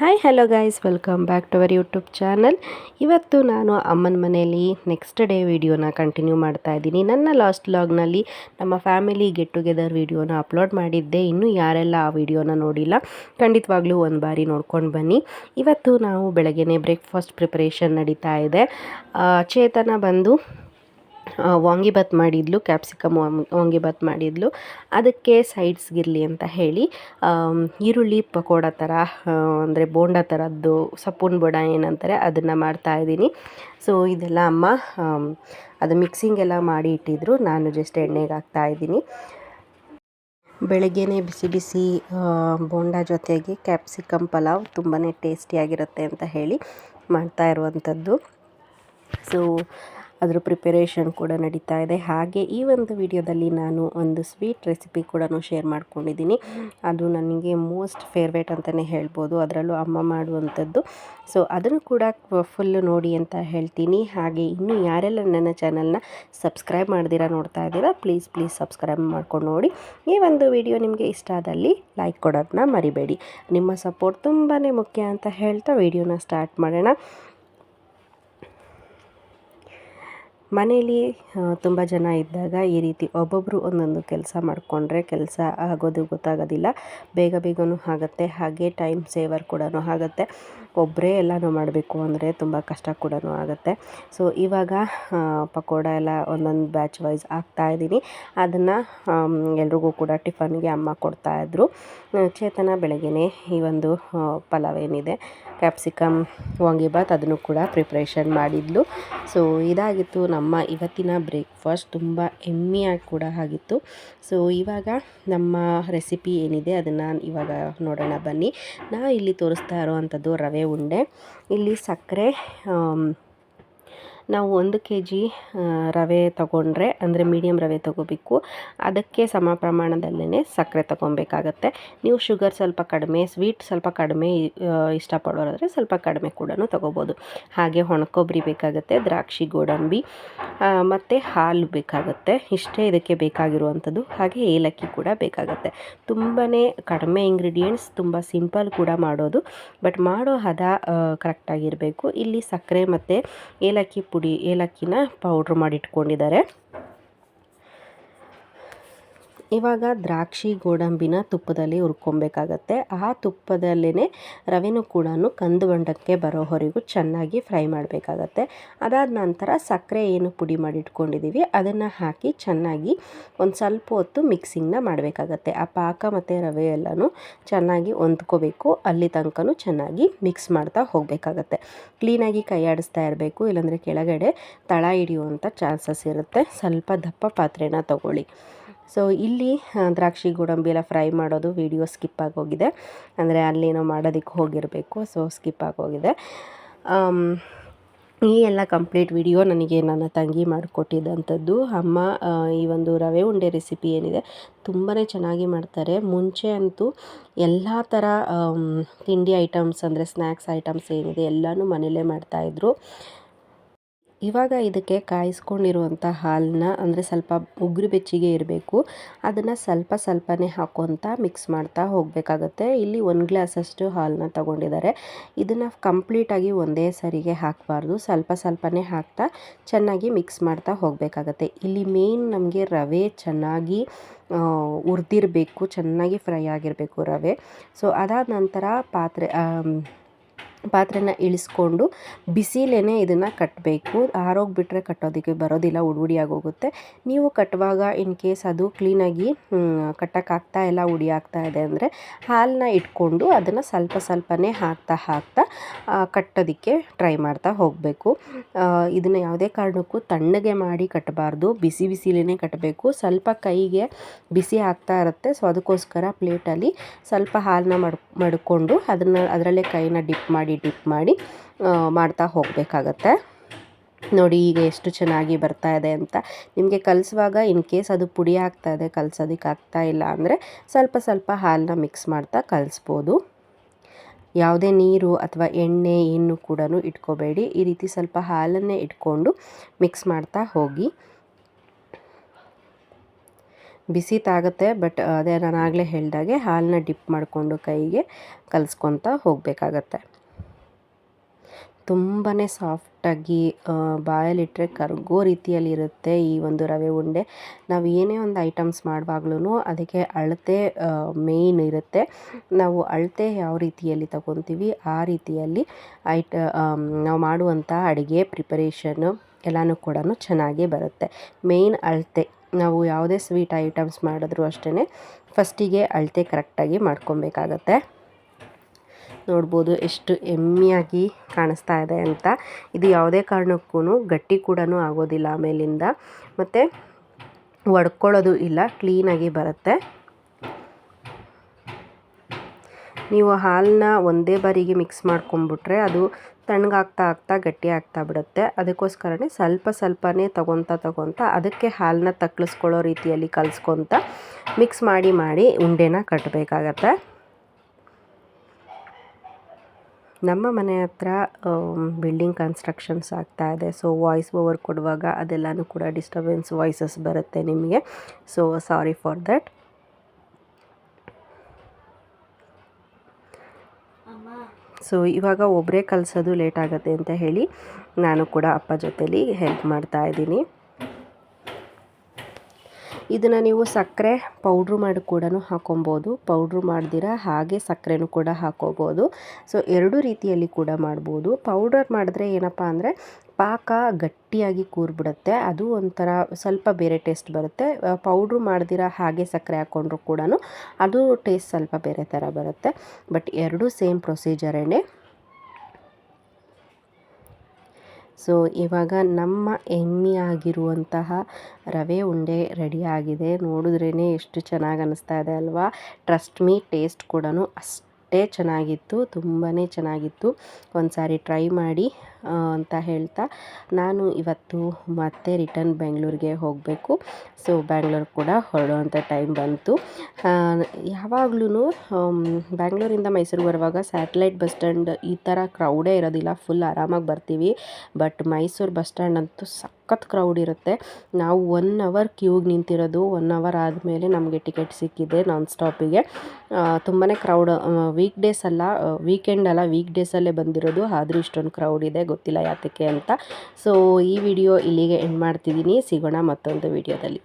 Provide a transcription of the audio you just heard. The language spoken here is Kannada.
Hi hello guys welcome back to our YouTube channel ಇವತ್ತು ನಾನು ಅಮ್ಮನ ಮನೆಯಲ್ಲಿ ನೆಕ್ಸ್ಟ್ ಡೇ ವಿಡಿಯೋನ ಕಂಟಿನ್ಯೂ ಮಾಡ್ತಾ ಇದ್ದೀನಿ. ನನ್ನ ಲಾಸ್ಟ್ ಲಾಗ್ನಲ್ಲಿ ನಮ್ಮ ಫ್ಯಾಮಿಲಿ ಗೆಟ್ ಟುಗೆದರ್ ವಿಡಿಯೋನ ಅಪ್ಲೋಡ್ ಮಾಡಿದ್ದೆ. ಇನ್ನೂ ಯಾರೆಲ್ಲ ಆ ವಿಡಿಯೋನ ನೋಡಿಲ್ಲ, ಖಂಡಿತವಾಗ್ಲೂ ಒಂದು ಬಾರಿ ನೋಡ್ಕೊಂಡು ಬನ್ನಿ. ಇವತ್ತು ನಾವು ಬೆಳಗ್ಗೆ ಬ್ರೇಕ್ಫಾಸ್ಟ್ ಪ್ರಿಪರೇಷನ್ ನಡೀತಾ ಇದೆ. ಚೇತನ ಬಂದು ವಾಂಗಿಬಾತ್ ಮಾಡಿದ್ಲು, ಕ್ಯಾಪ್ಸಿಕಮ್ ವಾಂಗಿಬಾತ್ ಮಾಡಿದ್ಲು. ಅದಕ್ಕೆ ಸೈಡ್ಸ್ಗಿರಲಿ ಅಂತ ಹೇಳಿ ಈರುಳ್ಳಿ ಪಕೋಡ ಥರ ಅಂದರೆ ಬೋಂಡ ಥರದ್ದು ಸಪೂನ್ ಬೋಡ ಏನಂತಾರೆ ಅದನ್ನು ಮಾಡ್ತಾ ಇದ್ದೀನಿ. ಸೊ, ಇದೆಲ್ಲ ಅಮ್ಮ ಅದು ಮಿಕ್ಸಿಂಗ್ ಎಲ್ಲ ಮಾಡಿ ಇಟ್ಟಿದ್ರು. ನಾನು ಜಸ್ಟ್ ಎಣ್ಣೆಗೆ ಹಾಕ್ತಾ ಇದ್ದೀನಿ. ಬೆಳಗ್ಗೆನೇ ಬಿಸಿ ಬಿಸಿ ಬೋಂಡ ಜೊತೆಗೆ ಕ್ಯಾಪ್ಸಿಕಮ್ ಪಲಾವ್ ತುಂಬಾ ಟೇಸ್ಟಿಯಾಗಿರುತ್ತೆ ಅಂತ ಹೇಳಿ ಮಾಡ್ತಾ ಇರುವಂಥದ್ದು. ಸೊ ಅದ್ರ ಪ್ರಿಪರೇಷನ್ ಕೂಡ ನಡೀತಾ ಇದೆ. ಹಾಗೆ ಈ ಒಂದು ವಿಡಿಯೋದಲ್ಲಿ ನಾನು ಒಂದು ಸ್ವೀಟ್ ರೆಸಿಪಿ ಕೂಡ ಶೇರ್ ಮಾಡ್ಕೊಂಡಿದ್ದೀನಿ. ಅದು ನನಗೆ ಮೋಸ್ಟ್ ಫೇವ್ರೇಟ್ ಅಂತಲೇ ಹೇಳ್ಬೋದು. ಅದರಲ್ಲೂ ಅಮ್ಮ ಮಾಡುವಂಥದ್ದು. ಸೊ ಅದನ್ನು ಕೂಡ ಫುಲ್ಲು ನೋಡಿ ಅಂತ ಹೇಳ್ತೀನಿ. ಹಾಗೆ ಇನ್ನೂ ಯಾರೆಲ್ಲ ನನ್ನ ಚಾನಲ್ನ ಸಬ್ಸ್ಕ್ರೈಬ್ ಮಾಡ್ದಿರಾ ನೋಡ್ತಾ ಇದ್ದೀರಾ ಪ್ಲೀಸ್ ಪ್ಲೀಸ್ ಸಬ್ಸ್ಕ್ರೈಬ್ ಮಾಡ್ಕೊಂಡು ನೋಡಿ. ಈ ಒಂದು ವಿಡಿಯೋ ನಿಮಗೆ ಇಷ್ಟ ಆದಲ್ಲಿ ಲೈಕ್ ಕೊಡೋದನ್ನ ಮರಿಬೇಡಿ. ನಿಮ್ಮ ಸಪೋರ್ಟ್ ತುಂಬಾ ಮುಖ್ಯ ಅಂತ ಹೇಳ್ತಾ ವಿಡಿಯೋನ ಸ್ಟಾರ್ಟ್ ಮಾಡೋಣ. ಮನೇಲಿ ತುಂಬ ಜನ ಇದ್ದಾಗ ಈ ರೀತಿ ಒಬ್ಬೊಬ್ಬರು ಒಂದೊಂದು ಕೆಲಸ ಮಾಡಿಕೊಂಡ್ರೆ ಕೆಲಸ ಆಗೋದು ಗೊತ್ತಾಗೋದಿಲ್ಲ. ಬೇಗ ಬೇಗನೂ ಆಗುತ್ತೆ, ಹಾಗೆ ಟೈಮ್ ಸೇವರ್ ಕೂಡ ಆಗುತ್ತೆ. ಒಬ್ಬರೇ ಎಲ್ಲನೂ ಮಾಡಬೇಕು ಅಂದರೆ ತುಂಬ ಕಷ್ಟ ಕೂಡ ಆಗುತ್ತೆ. ಸೊ ಇವಾಗ ಪಕೋಡ ಎಲ್ಲ ಒಂದೊಂದು ಬ್ಯಾಚ್ ವೈಸ್ ಹಾಕ್ತಾಯಿದ್ದೀನಿ ಅದನ್ನು ಎಲ್ರಿಗೂ ಕೂಡ ಟಿಫನ್ಗೆ ಅಮ್ಮ ಕೊಡ್ತಾಯಿದ್ರು ಚೇತನ ಬೆಳಗ್ಗೆನೇ ಈ ಒಂದು ಪಲಾವ್ ಏನಿದೆ ಕ್ಯಾಪ್ಸಿಕಮ್ ವಾಂಗಿಬಾತ್ ಅದನ್ನು ಕೂಡ ಪ್ರಿಪ್ರೇಷನ್ ಮಾಡಿದ್ಲು. ಸೊ ಇದಾಗಿತ್ತು ನಮ್ಮ ಇವತ್ತಿನ ಬ್ರೇಕ್ಫಾಸ್ಟ್ ತುಂಬ ಎಮ್ಮಿಯಾಗಿ ಕೂಡ ಆಗಿತ್ತು. ಸೊ ಇವಾಗ ನಮ್ಮ ರೆಸಿಪಿ ಏನಿದೆ ಅದನ್ನು ಇವಾಗ ನೋಡೋಣ ಬನ್ನಿ. ನಾ ಇಲ್ಲಿ ತೋರಿಸ್ತಾ ಇರೋವಂಥದ್ದು ರವೆ ಉಂಡೆ. ಇಲ್ಲಿ ಸಕ್ಕರೆ ನಾವು ಒಂದು ಕೆ ಜಿ ರವೆ ತಗೊಂಡ್ರೆ, ಅಂದರೆ ಮೀಡಿಯಮ್ ರವೆ ತಗೋಬೇಕು. ಅದಕ್ಕೆ ಸಮ ಪ್ರಮಾಣದಲ್ಲೇ ಸಕ್ಕರೆ ತಗೊಬೇಕಾಗತ್ತೆ. ನೀವು ಶುಗರ್ ಸ್ವಲ್ಪ ಕಡಿಮೆ ಸ್ವೀಟ್ ಸ್ವಲ್ಪ ಕಡಿಮೆ ಇಷ್ಟಪಡೋರಾದರೆ ಸ್ವಲ್ಪ ಕಡಿಮೆ ಕೂಡ ತಗೋಬೋದು. ಹಾಗೆ ಒಣಕೊಬ್ಬರಿ ಬೇಕಾಗುತ್ತೆ, ದ್ರಾಕ್ಷಿ, ಗೋಡಂಬಿ ಮತ್ತು ಹಾಲು ಬೇಕಾಗುತ್ತೆ. ಇಷ್ಟೇ ಇದಕ್ಕೆ ಬೇಕಾಗಿರುವಂಥದ್ದು. ಹಾಗೆ ಏಲಕ್ಕಿ ಕೂಡ ಬೇಕಾಗುತ್ತೆ. ತುಂಬಾ ಕಡಿಮೆ ಇಂಗ್ರೀಡಿಯೆಂಟ್ಸ್ ತುಂಬ ಸಿಂಪಲ್ ಕೂಡ ಮಾಡೋದು. ಬಟ್ ಮಾಡೋ ಹದ ಕರೆಕ್ಟಾಗಿರಬೇಕು ಇಲ್ಲಿ ಸಕ್ಕರೆ ಮತ್ತು ಏಲಕ್ಕಿ ಪುಡಿ ಏಲಕ್ಕಿನ ಪೌಡ್ರ್ ಮಾಡಿ ಇಟ್ಕೊಂಡಿದ್ದಾರೆ ಇವಾಗ ದ್ರಾಕ್ಷಿ ಗೋಡಂಬಿನ ತುಪ್ಪದಲ್ಲಿ ಹುರ್ಕೊಬೇಕಾಗತ್ತೆ. ಆ ತುಪ್ಪದಲ್ಲೇ ರವೆನೂ ಕೂಡ ಕಂದು ಬಣ್ಣಕ್ಕೆ ಬರೋವರೆಗೂ ಚೆನ್ನಾಗಿ ಫ್ರೈ ಮಾಡಬೇಕಾಗತ್ತೆ. ಅದಾದ ನಂತರ ಸಕ್ಕರೆ ಏನು ಪುಡಿ ಮಾಡಿ ಇಟ್ಕೊಂಡಿದ್ದೀವಿ ಅದನ್ನು ಹಾಕಿ ಚೆನ್ನಾಗಿ ಒಂದು ಸ್ವಲ್ಪ ಹೊತ್ತು ಮಿಕ್ಸಿಂಗ್ನ ಮಾಡಬೇಕಾಗತ್ತೆ. ಆ ಪಾಕ ಮತ್ತು ರವೆ ಎಲ್ಲನೂ ಚೆನ್ನಾಗಿ ಹೊಂದ್ಕೋಬೇಕು. ಅಲ್ಲಿ ತನಕನೂ ಚೆನ್ನಾಗಿ ಮಿಕ್ಸ್ ಮಾಡ್ತಾ ಹೋಗಬೇಕಾಗತ್ತೆ. ಕ್ಲೀನಾಗಿ ಕೈ ಆಡಿಸ್ತಾ ಇರಬೇಕು. ಇಲ್ಲಾಂದರೆ ಕೆಳಗಡೆ ತಳ ಹಿಡಿಯುವಂಥ ಚಾನ್ಸಸ್ ಇರುತ್ತೆ. ಸ್ವಲ್ಪ ದಪ್ಪ ಪಾತ್ರೆನ ತಗೊಳ್ಳಿ. ಸೊ ಇಲ್ಲಿ ದ್ರಾಕ್ಷಿ ಗೋಡಂಬಿ ಎಲ್ಲ ಫ್ರೈ ಮಾಡೋದು ವಿಡಿಯೋ ಸ್ಕಿಪ್ ಹೋಗಿದೆ ಅಂದರೆ ಅಲ್ಲೇನೋ ಮಾಡೋದಕ್ಕೆ ಹೋಗಿರಬೇಕು, ಸೊ ಸ್ಕಿಪ್ ಹೋಗಿದೆ ಈ ಎಲ್ಲ ಕಂಪ್ಲೀಟ್ ವಿಡಿಯೋ ನನಗೆ ನನ್ನ ತಂಗಿ ಮಾಡಿಕೊಟ್ಟಿದ್ದಂಥದ್ದು ಅಮ್ಮ ಈ ಒಂದು ರವೆ ಉಂಡೆ ರೆಸಿಪಿ ಏನಿದೆ ತುಂಬಾ ಚೆನ್ನಾಗಿ ಮಾಡ್ತಾರೆ. ಮುಂಚೆ ಅಂತೂ ಎಲ್ಲ ಥರ ತಿಂಡಿ ಐಟಮ್ಸ್ ಅಂದರೆ ಸ್ನ್ಯಾಕ್ಸ್ ಐಟಮ್ಸ್ ಏನಿದೆ ಎಲ್ಲನೂ ಮನೇಲೇ ಮಾಡ್ತಾಯಿದ್ರು ಇವಾಗ ಇದಕ್ಕೆ ಕಾಯಿಸ್ಕೊಂಡಿರುವಂಥ ಹಾಲನ್ನ ಅಂದರೆ ಸ್ವಲ್ಪ ಉಗುರು ಬೆಚ್ಚಿಗೆ ಇರಬೇಕು. ಅದನ್ನು ಸ್ವಲ್ಪ ಸ್ವಲ್ಪನೇ ಹಾಕೊತಾ ಮಿಕ್ಸ್ ಮಾಡ್ತಾ ಹೋಗಬೇಕಾಗತ್ತೆ. ಇಲ್ಲಿ ಒಂದು ಗ್ಲಾಸಷ್ಟು ಹಾಲನ್ನ ತಗೊಂಡಿದ್ದಾರೆ. ಇದನ್ನು ಕಂಪ್ಲೀಟಾಗಿ ಒಂದೇ ಸರಿಗೆ ಹಾಕಬಾರ್ದು. ಸ್ವಲ್ಪ ಸ್ವಲ್ಪನೇ ಹಾಕ್ತಾ ಚೆನ್ನಾಗಿ ಮಿಕ್ಸ್ ಮಾಡ್ತಾ ಹೋಗಬೇಕಾಗತ್ತೆ. ಇಲ್ಲಿ ಮೇನ್ ನಮಗೆ ರವೆ ಚೆನ್ನಾಗಿ ಉರಿದಿರಬೇಕು ಚೆನ್ನಾಗಿ ಫ್ರೈ ಆಗಿರಬೇಕು ರವೆ. ಸೊ ಅದಾದ ನಂತರ ಪಾತ್ರೆ ಪಾತ್ರೆನ ಇಳಿಸ್ಕೊಂಡು ಬಿಸಿಲೇನೆ ಇದನ್ನು ಕಟ್ಟಬೇಕು ಆರೋಗ್ಬಿಟ್ರೆ ಕಟ್ಟೋದಕ್ಕೆ ಬರೋದಿಲ್ಲ ಉಡಿ ಆಗೋಗುತ್ತೆ. ನೀವು ಕಟ್ಟುವಾಗ ಇನ್ ಕೇಸ್ ಅದು ಕ್ಲೀನಾಗಿ ಕಟ್ಟೋಕ್ಕಾಗ್ತಾ ಇಲ್ಲ, ಉಡಿ ಆಗ್ತಾ ಇದೆ ಅಂದರೆ ಹಾಲನ್ನ ಇಟ್ಕೊಂಡು ಅದನ್ನು ಸ್ವಲ್ಪ ಸ್ವಲ್ಪನೇ ಹಾಕ್ತಾ ಹಾಕ್ತಾ ಕಟ್ಟೋದಕ್ಕೆ ಟ್ರೈ ಮಾಡ್ತಾ ಹೋಗಬೇಕು. ಇದನ್ನು ಯಾವುದೇ ಕಾರಣಕ್ಕೂ ತಣ್ಣಗೆ ಮಾಡಿ ಕಟ್ಟಬಾರ್ದು. ಬಿಸಿ ಬಿಸಿಲೇ ಕಟ್ಟಬೇಕು. ಸ್ವಲ್ಪ ಕೈಗೆ ಬಿಸಿ ಆಗ್ತಾ ಇರುತ್ತೆ. ಸೊ, ಅದಕ್ಕೋಸ್ಕರ ಪ್ಲೇಟಲ್ಲಿ ಸ್ವಲ್ಪ ಹಾಲನ್ನ ಮಡ್, ಮಡ್ಕೊಂಡು ಅದನ್ನು, ಅದರಲ್ಲೇ ಕೈನ ಡಿಪ್ ಮಾಡಿ ಡಿಪ್ ಮಾಡಿ ಮಾಡ್ತಾ ಹೋಗಬೇಕಾಗತ್ತೆ. ನೋಡಿ ಈಗ ಎಷ್ಟು ಚೆನ್ನಾಗಿ ಬರ್ತಾ ಇದೆ ಅಂತ. ನಿಮಗೆ ಕಲಿಸುವಾಗ ಇನ್ ಕೇಸ್ ಅದು ಪುಡಿ ಆಗ್ತಾ ಇದೆ ಕಲಿಸೋದಕ್ಕೆ ಆಗ್ತಾ ಇಲ್ಲ ಅಂದರೆ ಸ್ವಲ್ಪ ಸ್ವಲ್ಪ ಹಾಲನ್ನ ಮಿಕ್ಸ್ ಮಾಡ್ತಾ ಕಲಿಸ್ಬೋದು. ಯಾವುದೇ ನೀರು ಅಥವಾ ಎಣ್ಣೆ ಏನು ಕೂಡ ಇಟ್ಕೋಬೇಡಿ. ಈ ರೀತಿ ಸ್ವಲ್ಪ ಹಾಲನ್ನೇ ಇಟ್ಕೊಂಡು ಮಿಕ್ಸ್ ಮಾಡ್ತಾ ಹೋಗಿ. ಬಿಸಿ ತಾಗುತ್ತೆ ಬಟ್ ಅದೇ ನಾನು ಆಗಲೇ ಹೇಳಿದಾಗೆ ಹಾಲನ್ನ ಡಿಪ್ ಮಾಡಿಕೊಂಡು ಕೈಗೆ ಕಲಿಸ್ಕೊತಾ ಹೋಗಬೇಕಾಗತ್ತೆ. ತುಂಬಾ ಸಾಫ್ಟಾಗಿ ಬಾಯಲ್ಲಿಟ್ಟರೆ ಕರಗೋ ರೀತಿಯಲ್ಲಿರುತ್ತೆ ಈ ಒಂದು ರವೆ ಉಂಡೆ. ನಾವು ಏನೇ ಒಂದು ಐಟಮ್ಸ್ ಮಾಡುವಾಗ್ಲೂ ಅದಕ್ಕೆ ಅಳತೆ ಮೇಯ್ನ್ ಇರುತ್ತೆ. ನಾವು ಅಳತೆ ಯಾವ ರೀತಿಯಲ್ಲಿ ತಗೊತೀವಿ, ಆ ರೀತಿಯಲ್ಲಿ ಐಟ ನಾವು ಮಾಡುವಂಥ ಅಡುಗೆ ಪ್ರಿಪರೇಷನ್ನು ಎಲ್ಲನೂ ಕೂಡ ಚೆನ್ನಾಗೇ ಬರುತ್ತೆ. ಮೇಯ್ನ್ ಅಳತೆ, ನಾವು ಯಾವುದೇ ಸ್ವೀಟ್ ಐಟಮ್ಸ್ ಮಾಡಿದ್ರೂ ಅಷ್ಟೇ ಫಸ್ಟಿಗೆ ಅಳತೆ ಕರೆಕ್ಟಾಗಿ ಮಾಡ್ಕೊಬೇಕಾಗತ್ತೆ. ನೋಡ್ಬೋದು ಎಷ್ಟು ಎಮ್ಮಿಯಾಗಿ ಕಾಣಿಸ್ತಾ ಇದೆ ಅಂತ. ಇದು ಯಾವುದೇ ಕಾರಣಕ್ಕೂ ಗಟ್ಟಿ ಕೂಡ ಆಗೋದಿಲ್ಲ ಆಮೇಲಿಂದ ಮತ್ತು ಒಡ್ಕೊಳ್ಳೋದು ಇಲ್ಲ ಕ್ಲೀನಾಗಿ ಬರುತ್ತೆ. ನೀವು ಹಾಲನ್ನ ಒಂದೇ ಬಾರಿಗೆ ಮಿಕ್ಸ್ ಮಾಡ್ಕೊಂಬಿಟ್ರೆ ಅದು ತಣ್ಣಗಾಗ್ತಾ ಆಗ್ತಾ ಗಟ್ಟಿ ಆಗ್ತಾ ಬಿಡುತ್ತೆ. ಅದಕ್ಕೋಸ್ಕರನೇ ಸ್ವಲ್ಪ ಸ್ವಲ್ಪನೇ ತಗೊತಾ ತಗೊತಾ ಅದಕ್ಕೆ ಹಾಲನ್ನ ತಕ್ಕಳಿಸ್ಕೊಳ್ಳೋ ರೀತಿಯಲ್ಲಿ ಕಲಿಸ್ಕೊತ ಮಿಕ್ಸ್ ಮಾಡಿ ಮಾಡಿ ಉಂಡೆನ ಕಟ್ಟಬೇಕಾಗತ್ತೆ ನಮ್ಮ ಮನೆ ಹತ್ರ ಬಿಲ್ಡಿಂಗ್ ಕನ್ಸ್ಟ್ರಕ್ಷನ್ಸ್ ಆಗ್ತಾ ಇದೆ. ಸೊ ವಾಯ್ಸ್ ಓವರ್ ಕೊಡುವಾಗ ಅದೆಲ್ಲನೂ ಕೂಡ ಡಿಸ್ಟರ್ಬೆನ್ಸ್ ವಾಯ್ಸಸ್ ಬರುತ್ತೆ ನಿಮಗೆ. So sorry for that so ಇವಾಗ ಒಬ್ಬರೇ ಕಲಿಸೋದು ಲೇಟ್ ಆಗುತ್ತೆ ಅಂತ ಹೇಳಿ, ನಾನು ಕೂಡ ಅಪ್ಪ ಜೊತೇಲಿ ಹೆಲ್ಪ್ ಮಾಡ್ತಾ ಇದ್ದೀನಿ. ಇದನ್ನು ನೀವು ಸಕ್ಕರೆ ಪೌಡ್ರು ಮಾಡಿ ಕೂಡ ಹಾಕೊಬೋದು. ಪೌಡ್ರು ಮಾಡ್ದಿರ ಹಾಗೆ ಸಕ್ಕರೆನೂ ಕೂಡ ಹಾಕೋಬೋದು. ಸೊ ಎರಡು ರೀತಿಯಲ್ಲಿ ಕೂಡ ಮಾಡ್ಬೋದು. ಪೌಡರ್ ಮಾಡಿದ್ರೆ ಏನಪ್ಪ ಅಂದರೆ ಪಾಕ ಗಟ್ಟಿಯಾಗಿ ಕೂರ್ಬಿಡುತ್ತೆ. ಅದು ಒಂಥರ ಸ್ವಲ್ಪ ಬೇರೆ ಟೇಸ್ಟ್ ಬರುತ್ತೆ. ಪೌಡ್ರು ಮಾಡ್ದಿರ ಹಾಗೆ ಸಕ್ಕರೆ ಹಾಕ್ಕೊಂಡ್ರು ಕೂಡ ಅದು ಟೇಸ್ಟ್ ಸ್ವಲ್ಪ ಬೇರೆ ಥರ ಬರುತ್ತೆ. ಬಟ್ ಎರಡೂ ಸೇಮ್ ಪ್ರೊಸೀಜರೇ ಸೊ, ಇವಾಗ ನಮ್ಮ ಆಗಿರುವಂತಹ ರವೆ ಉಂಡೆ ರೆಡಿಯಾಗಿದೆ. ನೋಡಿದ್ರೇ ಎಷ್ಟು ಚೆನ್ನಾಗಿ ಅನ್ನಿಸ್ತಾ ಇದೆ ಅಲ್ವಾ? ಟ್ರಸ್ಟ್ ಮೀ ಟೇಸ್ಟ್ ಕೂಡ ಅಷ್ಟೇ ಚೆನ್ನಾಗಿತ್ತು. ತುಂಬಾ ಚೆನ್ನಾಗಿತ್ತು. ಒಂದು ಸಾರಿ ಟ್ರೈ ಮಾಡಿ. ಅಂತ ಹೇಳ್ತಾ ನಾನು ಇವತ್ತು ಮತ್ತೆ ರಿಟರ್ನ್ ಬೆಂಗಳೂರಿಗೆ ಹೋಗಬೇಕು. ಸೊ, ಬ್ಯಾಂಗ್ಳೂರ್ ಕೂಡ ಹೊರಡುವಂಥ ಟೈಮ್ ಬಂತು. ಯಾವಾಗ್ಲೂ ಬ್ಯಾಂಗ್ಳೂರಿಂದ ಮೈಸೂರಿಗೆ ಬರುವಾಗ ಸ್ಯಾಟಲೈಟ್ ಬಸ್ ಸ್ಟ್ಯಾಂಡ್ ಈ ಥರ ಕ್ರೌಡೇ ಇರೋದಿಲ್ಲ. ಫುಲ್ ಆರಾಮಾಗಿ ಬರ್ತೀವಿ. ಬಟ್ ಮೈಸೂರು ಬಸ್ ಸ್ಟ್ಯಾಂಡ್ ಅಂತೂ ಸಖತ್ ಕ್ರೌಡ್ ಇರುತ್ತೆ. ನಾವು ಒನ್ ಅವರ್ ಕ್ಯೂಗೆ ನಿಂತಿರೋದು. ಒನ್ ಅವರ್ ಆದಮೇಲೆ ನಮಗೆ ಟಿಕೆಟ್ ಸಿಕ್ಕಿದೆ ನಾನ್ ಸ್ಟಾಪಿಗೆ. ತುಂಬಾ ಕ್ರೌಡ್ ವೀಕ್ ಡೇಸ್ ಅಲ್ಲ ವೀಕೆಂಡ್ ಅಲ್ಲ ವೀಕ್ ಡೇಸಲ್ಲೇ ಬಂದಿರೋದು. ಆದರೂ ಇಷ್ಟೊಂದು ಕ್ರೌಡ್ ಇದೆ. ಗೊತ್ತಿಲ್ಲ ಯಾತಕ್ಕೆ ಅಂತ. ಸೊ ಈ ವಿಡಿಯೋ ಇಲ್ಲಿಗೆ ಎಂಡ್ ಮಾಡ್ತಿದ್ದೀನಿ. ಸಿಗೋಣ ಮತ್ತೊಂದು ವಿಡಿಯೋದಲ್ಲಿ